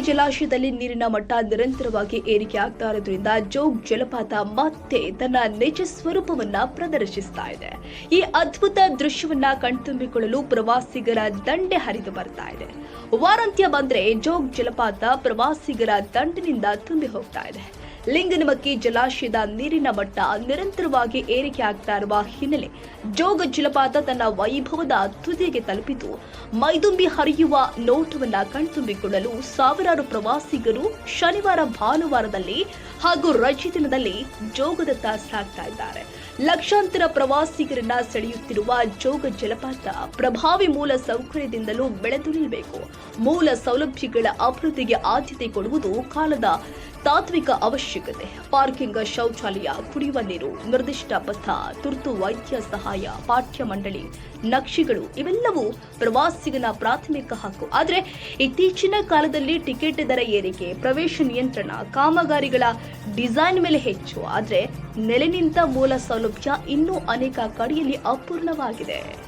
ಜಲಾಶಯದಲ್ಲಿ ನೀರಿನ ಮಟ್ಟ ನಿರಂತರವಾಗಿ ಏರಿಕೆ ಆಗ್ತಾ ಇರೋದ್ರಿಂದ ಜೋಗ್ ಜಲಪಾತ ಮತ್ತೆ ತನ್ನ ನಿಜ ಸ್ವರೂಪವನ್ನ ಪ್ರದರ್ಶಿಸ್ತಾ ಇದೆ. ಈ ಅದ್ಭುತ ದೃಶ್ಯವನ್ನ ಕಣ್ತುಂಬಿಕೊಳ್ಳಲು ಪ್ರವಾಸಿಗರ ದಂಡೆ ಹರಿದು ಬರ್ತಾ ಇದೆ. ವಾರಾಂತ್ಯ ಬಂದ್ರೆ ಜೋಗ್ ಜಲಪಾತ ಪ್ರವಾಸಿಗರ ದಂಡಿನಿಂದ ತುಂಬಿ ಹೋಗ್ತಾ ಇದೆ. ಲಿಂಗನಮಕ್ಕಿ ಜಲಾಶಯದ ನೀರಿನ ಮಟ್ಟ ನಿರಂತರವಾಗಿ ಏರಿಕೆ ಆಗ್ತಾ ಇರುವ ಹಿನ್ನೆಲೆ ಜೋಗ ಜಲಪಾತ ತನ್ನ ವೈಭವದ ತುದಿಗೆ ತಲುಪಿತು. ಮೈದುಂಬಿ ಹರಿಯುವ ನೋಟವನ್ನ ಕಣ್ತುಂಬಿಕೊಳ್ಳಲು ಸಾವಿರಾರು ಪ್ರವಾಸಿಗರು ಶನಿವಾರ ಭಾನುವಾರದಲ್ಲಿ ಹಾಗೂ ರಜೆ ದಿನದಲ್ಲಿ ಜೋಗದತ್ತ ಸಾಗ್ತಾ ಇದ್ದಾರೆ. ಲಕ್ಷಾಂತರ ಪ್ರವಾಸಿಗರನ್ನ ಸೆಳೆಯುತ್ತಿರುವ ಜೋಗ ಜಲಪಾತ ಪ್ರಭಾವಿ ಮೂಲ ಸೌಕರ್ಯದಿಂದಲೂ ಬೆಳೆದು ನಿಲ್ಲಬೇಕು ಮೂಲ ಸೌಲಭ್ಯಗಳ ಅಭಿವೃದ್ಧಿಗೆ ಆದ್ಯತೆ ಕೊಡುವುದು ಕಾಲದ ತಾತ್ವಿಕ ಅವಶ್ಯಕತೆ. ಪಾರ್ಕಿಂಗ್ ಶೌಚಾಲಯ, ಕುಡಿಯುವ ನೀರು, ನಿರ್ದಿಷ್ಟ ಪಥ ತುರ್ತು ವೈದ್ಯ ಸಹಾಯ, ಪಾಠ್ಯ ಮಂಡಳಿ, ನಕ್ಷೆಗಳು ಇವೆಲ್ಲವೂ ಪ್ರವಾಸಿಗನ ಪ್ರಾಥಮಿಕ ಹಕ್ಕು. ಆದರೆ ಇತ್ತೀಚಿನ ಕಾಲದಲ್ಲಿ ಟಿಕೆಟ್ ದರ ಏರಿಕೆ, ಪ್ರವೇಶ ನಿಯಂತ್ರಣ, ಕಾಮಗಾರಿಗಳ ಡಿಸೈನ್ ಮೇಲೆ ಹೆಚ್ಚು. ಆದರೆ ನೆಲೆ ನಿಂತ ಮೂಲ ಸೌಲಭ್ಯ ಇನ್ನೂ ಅನೇಕ ಕಡೆಯಲ್ಲಿ ಅಪೂರ್ಣವಾಗಿದೆ.